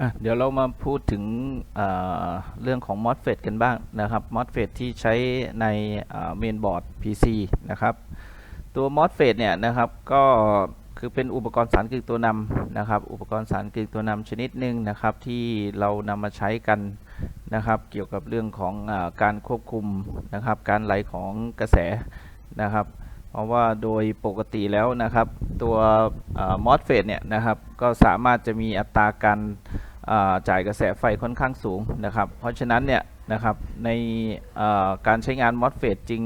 อะเดี๋ยวเรามาพูดถึงเรื่องของ MOSFET กันบ้างนะครับ MOSFET ที่ใช้ในเมนบอร์ด PC นะครับ ตัว MOSFET เนี่ยนะครับก็คือเป็นอุปกรณ์สารกึ่งตัวนำนะครับ อุปกรณ์สารกึ่งตัวนำชนิดหนึ่งนะครับ ที่เรานำมาใช้กันนะครับ เกี่ยวกับเรื่องของอการควบคุมนะครับ การไหลของกระแสนะครับ เพราะว่าโดยปกติแล้วนะครับ ตัวมอสเฟตเนี่ยนะครับ ก็สามารถจะมีอัตราการ จ่ายกระแสไฟค่อนข้างสูงนะครับ เพราะฉะนั้นเนี่ยนะครับในการใช้งานมอสเฟตจริง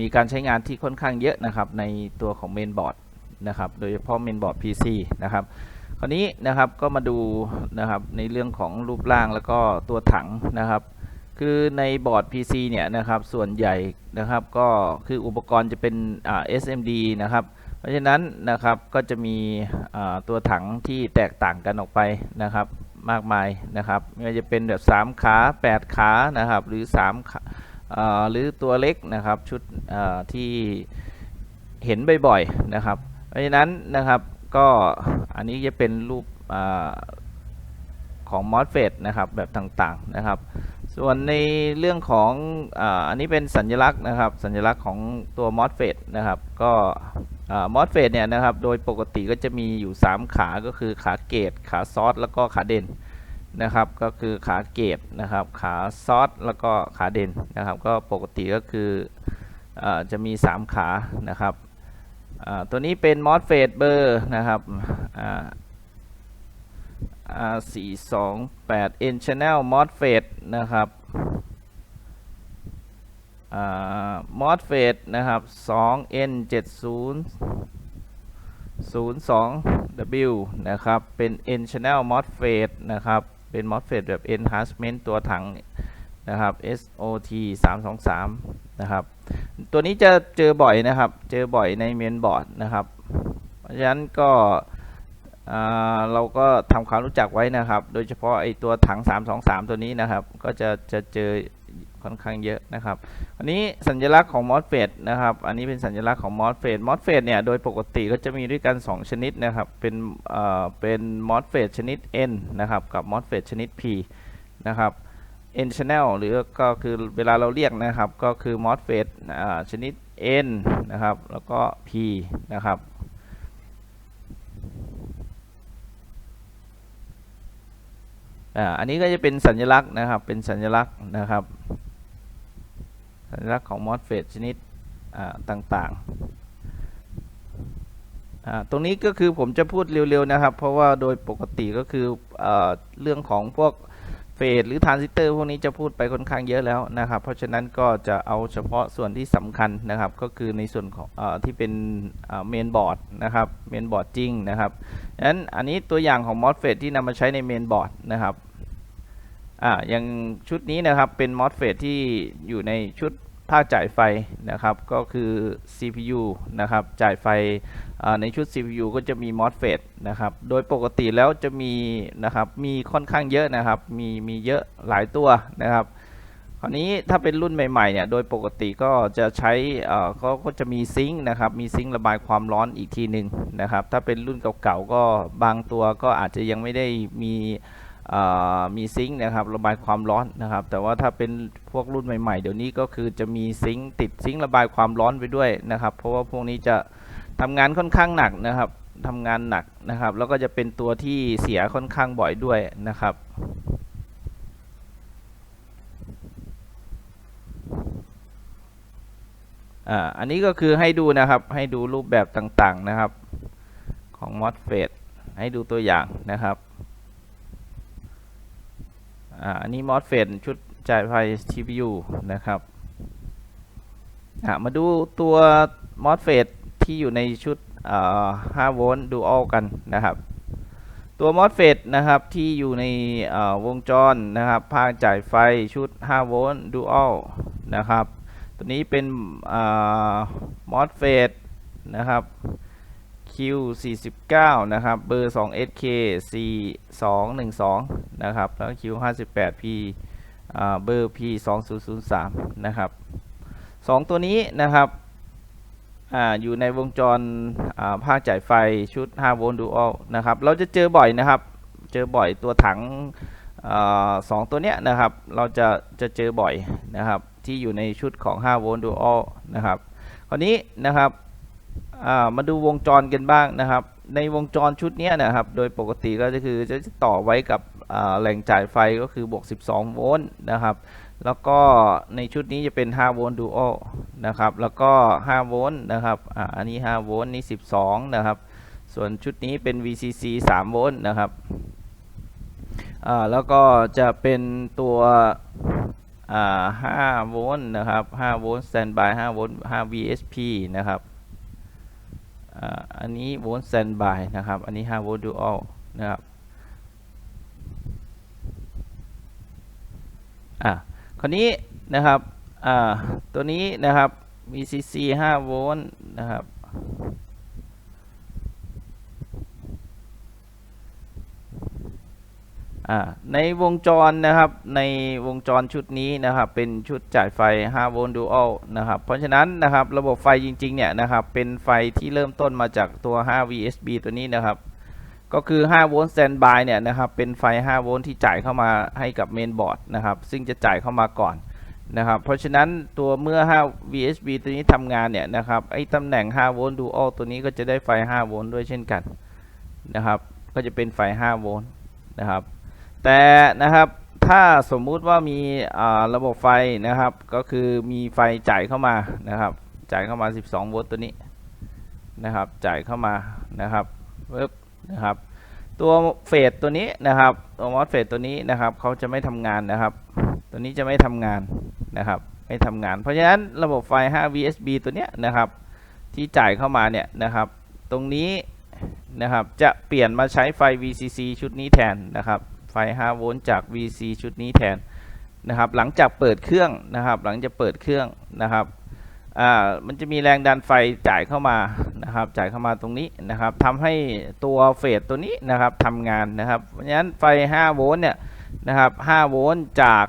มีการใช้งานที่ค่อนข้างเยอะนะครับในตัวของเมนบอร์ดนะครับโดยเฉพาะเมนบอร์ด PC นะครับคราวนี้นะครับก็มาดูนะครับในเรื่องของรูปร่างแล้วก็ตัวถังนะครับ คือในบอร์ด PC เนี่ยนะครับส่วนใหญ่นะครับก็คืออุปกรณ์จะเป็น SMD นะครับ ราะฉะนั้นนะครับก็จะมีตัวถังที่แตกต่างกันออกไปนะครับมากมายนะครับไม่ว่าจะเป็นแบบ 3 ขา 8 ขานะครับหรือ3ขาอ่าหรือตัวเล็กนะครับชุดที่เห็นบ่อยๆนะครับ เพราะฉะนั้นนะครับก็อันนี้จะเป็นรูปอของ MOSFET นะครับแบบต่างๆนะครับส่วนในเรื่องของออันนี้เป็นสัญลักษณ์นะครับสัญลักษณ์ของตัว MOSFET นะครับก็ มอ่า MOSFET เนี่ยนะครับโดยปกติก็จะมีอยู่ 3 ขาก็คือขาเกตขาซอสแล้วก็ขาเด่นนะครับก็คือขาเกตนะครับขาซอสแล้วก็ขาเด่นนะครับก็ปกติก็คืออจะมี 3 ขานะครับตัวนี้เป็น MOSFET เบอร์นะครับอ่า R428 N Channel MOSFET นะครับ อ่า MOSFET นะครับ 2N70 02W นะครับ เป็น N Channel MOSFET นะครับ เป็น MOSFET แบบ Enhancement ตัวถังนะครับ SOT 323นะครับ ตัวนี้จะเจอบ่อยนะครับ เจอบ่อยในเมนบอร์ดนะครับ เพราะฉะนั้นก็เราก็ทำความรู้จักไว้นะครับ โดยเฉพาะไอตัวถัง 323 ตัวนี้นะครับ ก็จะจะเจอ ค่อนข้างเยอะนะครับอันนี้สัญลักษณ์ของ MOSFET นะครับ อันนี้เป็นสัญลักษณ์ของ MOSFET MOSFET เนี่ยโดยปกติก็จะมีด้วยกัน 2 ชนิดนะครับ เป็นเอ่อเป็น MOSFET ชนิด N นะครับ กับ MOSFET ชนิด P นะครับ N channel หรือก็คือเวลาเราเรียกนะครับ ก็คือ MOSFET อ่าชนิด N นะครับ แล้วก็ P นะครับอันนี้ก็จะเป็นสัญลักษณ์นะครับ เป็นสัญลักษณ์นะครับ สัญลักษณ์ของ MOSFET ชนิดต่างๆ ตรงนี้ก็คือผมจะพูดเร็ว ๆ นะครับ เพราะว่าโดยปกติก็คือเอเรื่องของพวกเฟสหรือทรานซิสเตอร์พวกนี้จะพูดไปค่อนข้างเยอะแล้วนะครับ เพราะฉะนั้นก็จะเอาเฉพาะส่วนที่สำคัญนะครับ ก็คือในส่วนของอที่เป็นเมนบอร์ดนะครับเมนบอร์ดจริงนะครับดังนั้นอันนี้ตัวอย่างของ MOSFET ที่นำมาใช้ในเมนบอร์ดนะครับ อ่าอย่างชุดนี้นะครับเป็น MOSFET ที่อยู่ในชุดภาคจ่ายไฟนะครับก็คือ CPU นะครับจ่ายไฟในชุด CPU ก็จะมี MOSFET นะครับโดยปกติแล้วจะมีนะครับมีค่อนข้างเยอะนะครับมีมีเยอะหลายตัวนะครับคราวนี้ถ้าเป็นรุ่นใหม่ๆเนี่ยโดยปกติก็จะใช้เขาก็จะมีซิงค์นะครับมีซิงค์ระบายความร้อนอีกทีหนึ่งนะครับถ้าเป็นรุ่นเก่าๆก็บางตัวก็อาจจะยังไม่ได้มี มีซิงค์นะครับระบายความร้อนนะครับ แต่ว่าถ้าเป็นพวกรุ่นใหม่ๆ เดี๋ยวนี้ก็คือจะมีซิงค์ติดซิงค์ระบายความร้อนไปด้วยนะครับ เพราะว่าพวกนี้จะทำงานค่อนข้างหนักนะครับทำงานหนักนะครับ แล้วก็จะเป็นตัวที่เสียค่อนข้างบ่อยด้วยนะครับอันนี้ก็คือให้ดูนะครับให้ดูรูปแบบต่างๆนะครับ ของ MOSFET ให้ดูตัวอย่างนะครับ อันนี้ MOSFET ชุดจ่ายไฟ CPU นะครับมาดูตัว MOSFET ที่อยู่ในชุดอ่า5โวลต์ Dual กันนะครับ ตัว MOSFET นะครับที่อยู่ในวงจรนะครับภาคจ่ายไฟชุด5โวลต์ Dual นะครับ ตัวนี้เป็นอ่า MOSFET นะครับ Q49 นะครับ เบอร์ 2SK 4212 นะครับ แล้ว Q58P เบอร์ P2003 นะครับสองตัวนี้นะครับออยู่ในวงจรภาคจ่ายไฟชุด 5 โวลต์ Dual นะครับ เราจะเจอบ่อยนะครับ เจอบ่อยตัวถังอสองตัวเนี้ยนะครับ เราจะจะเจอบ่อยนะครับ ที่อยู่ในชุดของ 5 โวลต์ Dual นะครับ คราวนี้นะครับ มาดูวงจรกันบ้างนะครับ ในวงจรชุดนี้นะครับ โดยปกติก็จะคือจะต่อไว้กับแหล่งจ่ายไฟก็คือบวก 12 โวลต์นะครับ แล้วก็ในชุดนี้จะเป็น 5 โวลต์ Dual นะครับ แล้วก็ 5 โวลต์นะครับออันนี้ 5 โวลต์นี่ 12 นะครับ ส่วนชุดนี้เป็น VCC 3 โวลต์นะครับ แล้วก็จะเป็นตัวอ่า5โวลต์นะครับ 5 โวลต์ standby 5โวลต์ 5 VSP นะครับ อันนี้โวลต์ standby นะครับ อันนี้5โวลต์ดูอัลนะครับอะคราวนี้นะครับอ่าตัวนี้นะครับ VCC 5โวลต์นะครับ อ่า ในวงจรนะครับในวงจรชุดนี้นะครับเป็นชุดจ่ายไฟ 5 โวลต์ dual นะครับเพราะฉะนั้นนะครับระบบไฟจริงๆเนี่ยนะครับเป็นไฟที่เริ่มต้นมาจากตัว 5 VSB ตัวนี้นะครับก็คือ 5 โวลต์ standby เนี่ยนะครับเป็นไฟ 5 โวลต์ที่จ่ายเข้ามาให้กับเมนบอร์ดนะครับซึ่งจะจ่ายเข้ามาก่อนนะครับเพราะฉะนั้นตัวเมื่อ 5 VSB ตัวนี้ทำงานเนี่ยนะครับไอ้ตำแหน่ง 5 โวลต์ dual ตัวนี้ก็จะได้ไฟ 5 โวลต์ด้วยเช่นกันนะครับก็จะเป็นไฟ 5 โวลต์นะครับ แต่นะครับถ้าสมมุติว่ามีระบบไฟนะครับ ก็คือมีไฟจ่ายเข้ามานะครับ จ่ายเข้ามา 12 โวลต์ตัวนี้นะครับ จ่ายเข้ามานะครับปึ๊บนะครับ ตัวเฟสตัวนี้นะครับ ตัวมอสเฟสตัวนี้นะครับเขาจะไม่ทำงานนะครับ ตัวนี้จะไม่ทำงานนะครับ ไม่ทำงาน เพราะฉะนั้นระบบไฟ 5 VSB ตัวเนี้ยนะครับ ที่จ่ายเข้ามาเนี่ยนะครับ ตรงนี้นะครับจะเปลี่ยนมาใช้ไฟ VCC ชุดนี้แทนนะครับ ฟ 5 โวลต์จาก VC ชุดนี้แทนนะครับ หลังจากเปิดเครื่องนะครับ หลังจากเปิดเครื่องนะครับอ่ามันจะมีแรงดันไฟจ่ายเข้ามานะครับ จ่ายเข้ามาตรงนี้นะครับทำให้ตัวเฟสตัวนี้นะครับทำงานนะครับ เพราะฉะนั้นไฟ 5 โวลต์เนี่ยนะครับ 5 โวลต์จาก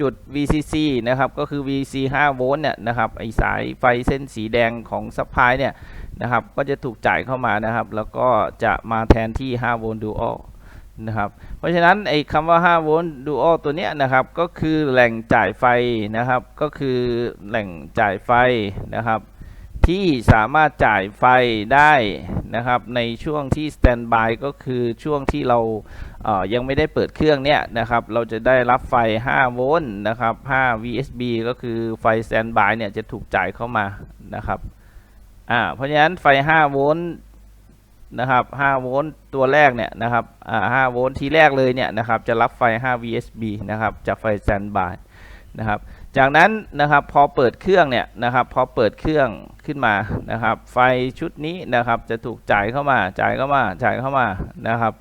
จุด VCC นะครับ ก็คือ VC 5 โวลต์เนี่ยนะครับไอสายไฟเส้นสีแดงของซัพพลายเนี่ยนะครับ ก็จะถูกจ่ายเข้ามานะครับ แล้วก็จะมาแทนที่ 5 โวลต์ dual นะครับ เพราะฉะนั้นไอ้คำว่า5โวลต์ dual ตัวเนี้ยนะครับ ก็คือแหล่งจ่ายไฟนะครับ ก็คือแหล่งจ่ายไฟนะครับ ที่สามารถจ่ายไฟได้นะครับ ในช่วงที่ standby ก็คือช่วงที่เราเยังไม่ได้เปิดเครื่องเนี่ยนะครับ เราจะได้รับไฟ 5 โวลต์นะครับ 5 VSB ก็คือไฟ standby เนี่ยจะถูกจ่ายเข้ามานะครับ อ่า เพราะฉะนั้นไฟ 5 โวลต์ นะครับ5โวลต์ตัวแรกเนี่ยนะครับอ่า5โวลต์ทีแรกเลยเนี่ยนะครับจะรับไฟ 5 VSB นะครับจากไฟ standby นะครับจากนั้นนะครับพอเปิดเครื่องเนี่ยนะครับพอเปิดเครื่องขึ้นมานะครับไฟชุดนี้นะครับจะถูกจ่ายเข้ามาจ่ายเข้ามาจ่ายเข้ามานะครับ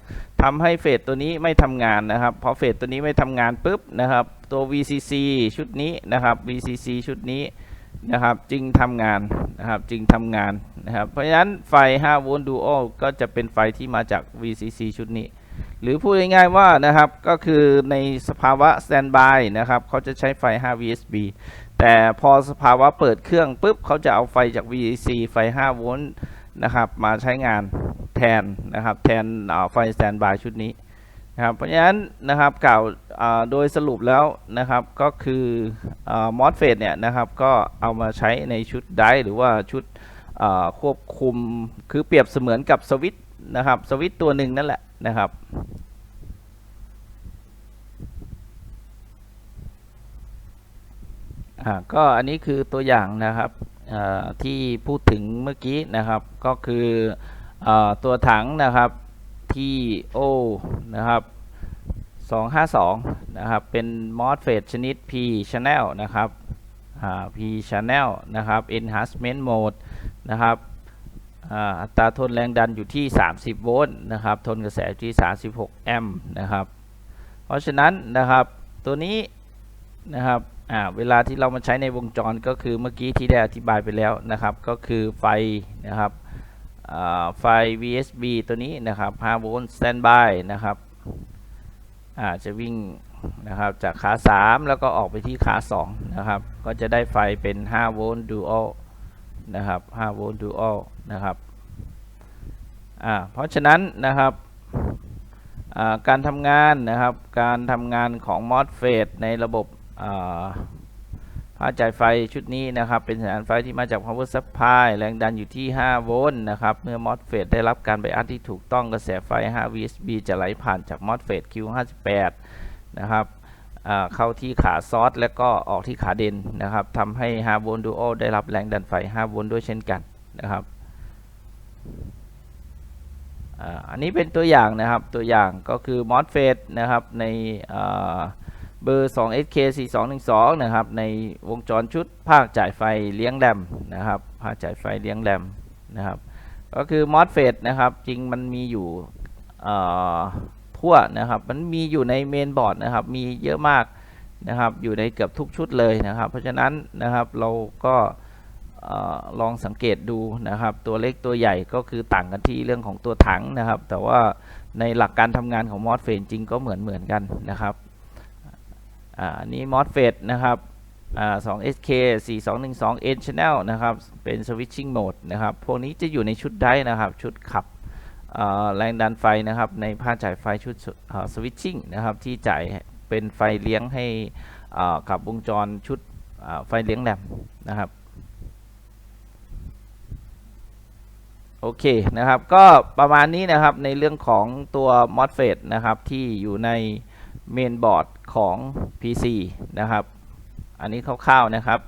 ทำให้เฟสตัวนี้ไม่ทำงานนะครับพอเฟสตัวนี้ไม่ทำงานปุ๊บนะครับตัว VCC ชุดนี้นะครับ VCC ชุดนี้ นะครับจึงทำงานนะครับจึงทำงานนะครับเพราะฉะนั้นไฟ 5 โวลต์ dual ก็จะเป็นไฟที่มาจาก VCC ชุดนี้ หรือพูดง่ายๆว่านะครับก็คือในสภาวะ standby นะครับเขาจะใช้ไฟ 5 VSB แต่พอสภาวะเปิดเครื่องปุ๊บเขาจะเอาไฟจาก VCC ไฟ 5 โวลต์นะครับมาใช้งานแทนนะครับแทนไฟ standby ชุดนี้ นะครับเพราะฉะนั้นนะครับกล่าวโดยสรุปแล้วนะครับก็คือมอสเฟตเนี่ยนะครับก็เอามาใช้ในชุดไดหรือว่าชุดควบคุมคือเปรียบเสมือนกับสวิตนะครับสวิตตัวหนึ่งนั่นแหละนะครับก็อันนี้คือตัวอย่างนะครับที่พูดถึงเมื่อกี้นะครับก็คืออตัวถังนะครับ ที่โอนะครับ252 นะครับ เป็น MOSFET ชนิด P channel นะครับ P channel นะครับ enhancement mode นะครับอ่าอัตราทนแรงดันอยู่ที่ 30 โวลต์นะครับ ทนกระแสที่ 36 แอมป์นะครับ เพราะฉะนั้นนะครับตัวนี้นะครับอ่าเวลาที่เรามาใช้ในวงจรก็คือเมื่อกี้ที่ได้อธิบายไปแล้วนะครับ ก็คือไฟนะครับ ไฟ VSB ตัวนี้นะครับ5โวลต์ standby นะครับอาจจะวิ่งนะครับจากขา 3 แล้วก็ออกไปที่ขา 2 นะครับ ก็จะได้ไฟเป็น5โวลต์ dual นะครับ5โวลต์ dual นะครับอ่าเพราะฉะนั้นนะครับการทำงานนะครับการทำงานของ MOSFET ในระบบ อ่าพาจ่ายไฟชุดนี้นะครับ เป็นสัญญาณไฟที่มาจาก power supply แรงดันอยู่ที่ 5 โวลต์นะครับ เมื่อ MOSFET ได้รับการไบอัสที่ถูกต้องกระแสไฟ 5 VSB จะไหลผ่านจาก MOSFET Q58 นะครับเข้าที่ขาซอสและก็ออกที่ขาเด่นนะครับทำให้ 5 โวลต์ดูโอได้รับแรงดันไฟ 5 โวลต์ด้วยเช่นกันนะครับอันนี้เป็นตัวอย่างนะครับตัวอย่างก็คือ MOSFET นะครับในอ เบอร์ 2SK 4212 นะครับ ในวงจรชุดภาคจ่ายไฟเลี้ยงแรมนะครับ ภาคจ่ายไฟเลี้ยงแรมนะครับ ก็คือ MOSFET นะครับ จริงมันมีอยู่อ่าทั่วนะครับ มันมีอยู่ในเมนบอร์ดนะครับ มีเยอะมากนะครับ อยู่ในเกือบทุกชุดเลยนะครับ เพราะฉะนั้นนะครับเราก็ลองสังเกตดูนะครับ ตัวเล็กตัวใหญ่ก็คือต่างกันที่เรื่องของตัวถังนะครับ แต่ว่าในหลักการทำงานของมอสเฟตจริงก็เหมือนเหมือนกันนะครับ อันนี้มอสเฟตนะครับอ่า 2SK 4212 N channel นะครับ เป็น switching mode นะครับ พวกนี้จะอยู่ในชุดได้นะครับ ชุดขับแรงดันไฟนะครับ ในผ้าจ่ายไฟชุด switching นะครับ ที่จ่ายเป็นไฟเลี้ยงให้อ่ากับวงจรชุดไฟเลี้ยงแรมนะครับ โอเคนะครับ ก็ประมาณนี้นะครับในเรื่องของตัว MOSFET นะครับ ที่อยู่ในเมนบอร์ด ของ PC นะครับ อันนี้คร่าวๆนะครับ